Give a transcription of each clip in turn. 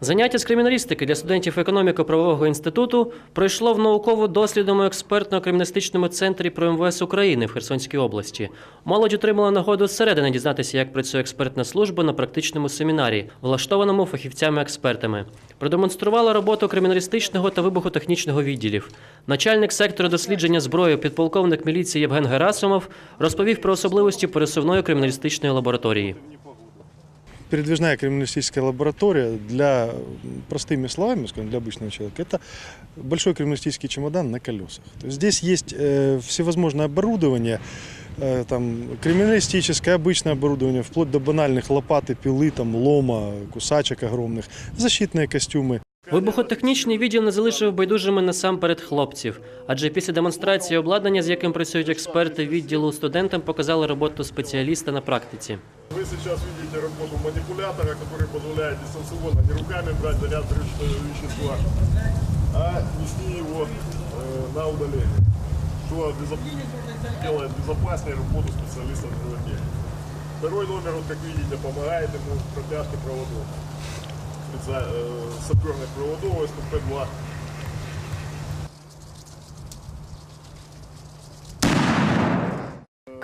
Заняття з криміналістики для студентів економіко-правового інституту пройшло в науково-дослідному експертно-криміналістичному центрі про МВС України в Херсонській області. Молодь отримала нагоду зсередини дізнатися, як працює експертна служба на практичному семінарі, влаштованому фахівцями-експертами. Продемонструвала роботу криміналістичного та вибухотехнічного відділів. Начальник сектору дослідження зброї, підполковник міліції Євген Герасимов розповів про особливості пересувної криміналістичної лабораторії передвижная криминалистическая лаборатория для, м, простыми словами, скажем, для обычного человека, это большой криминалистический чемодан на колесах. То есть здесь есть э, всевозможное оборудование, э, там, криминалистическое, обычное оборудование, вплоть до банальных лопаты, пилы, там, лома, кусачек огромных, защитные костюмы. Вибухотехнічний відділ не залишив байдужими насамперед хлопців, адже після демонстрації обладнання, з яким працюють експерти відділу, студентам показали роботу спеціаліста на практиці. Вы сейчас видите работу манипулятора, который позволяет дистанционно не руками брать заряд взрывчатого вещества, а нести его э, на удаление, что безо- делает безопаснее работу специалиста в животе. Второй номер, вот, как видите, помогает ему в протяжке проводов. Специ- э, саперных проводов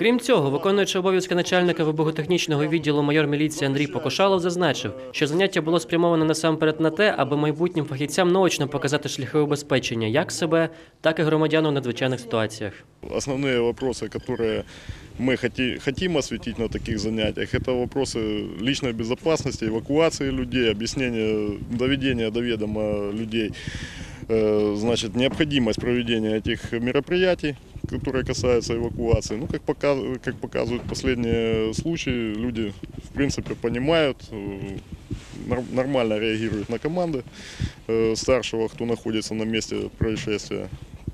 Крім цього, виконуючи обов'язки начальника вибухотехнічного відділу майор міліції Андрій Покошалов зазначив, що заняття було спрямоване насамперед на те, аби майбутнім фахівцям наочно показати шляхи убезпечення як себе, так і громадян у надзвичайних ситуаціях. Основные вопросы, которые мы хоти- хотим осветить на таких занятиях, это вопросы личной безопасности, эвакуации людей, объяснения, доведения до ведома людей, э, значит, необходимость проведения этих мероприятий, которые касаются эвакуации. Ну, как, пока- как показывают последние случаи, люди, в принципе, понимают, э, нар- нормально реагируют на команды э, старшего, кто находится на месте происшествия.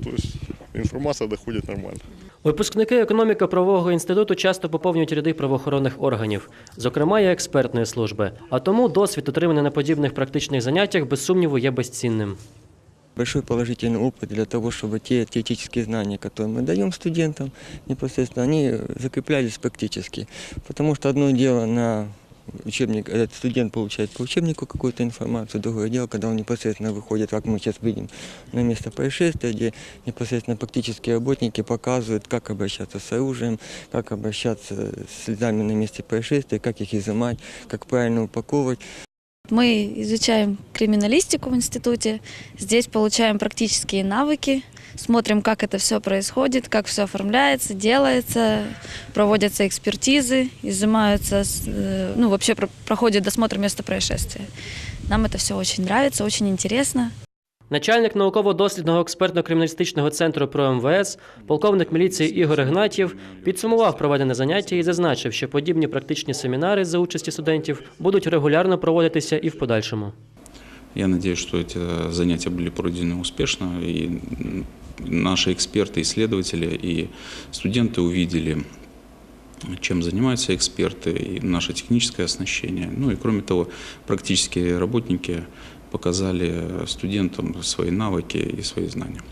То есть информация доходит нормально. Випускники економіко-правового інституту часто поповнюють ряди правоохоронних органів, зокрема і експертної служби. А тому досвід, отриманий на подібних практичних заняттях, без сумніву є безцінним. большой положительный опыт для того, чтобы те теоретические знания, которые мы даем студентам, непосредственно они закреплялись практически. Потому что одно дело на учебник, этот студент получает по учебнику какую-то информацию, другое дело, когда он непосредственно выходит, как мы сейчас видим, на место происшествия, где непосредственно практические работники показывают, как обращаться с оружием, как обращаться с следами на месте происшествия, как их изымать, как правильно упаковывать. Мы изучаем криминалистику в институте. Здесь получаем практические навыки, смотрим, как это все происходит, как все оформляется, делается, проводятся экспертизы, изымаются, с- э, ну, вообще про- проходит досмотр места происшествия. Нам это все очень нравится, очень интересно. Начальник науково-дослідного експертно-криміналістичного центру про МВС, полковник міліції Ігор Ігнатів, підсумував проведене заняття і зазначив, що подібні практичні семінари за участі студентів будуть регулярно проводитися і в подальшому. Я надеюсь, что эти занятия были пройдены успешно, и м, наши эксперты, исследователи и студенты увидели, чем занимаются эксперты, и наше техническое оснащение. Ну и кроме того, практические работники показали студентам свои навыки и свои знания.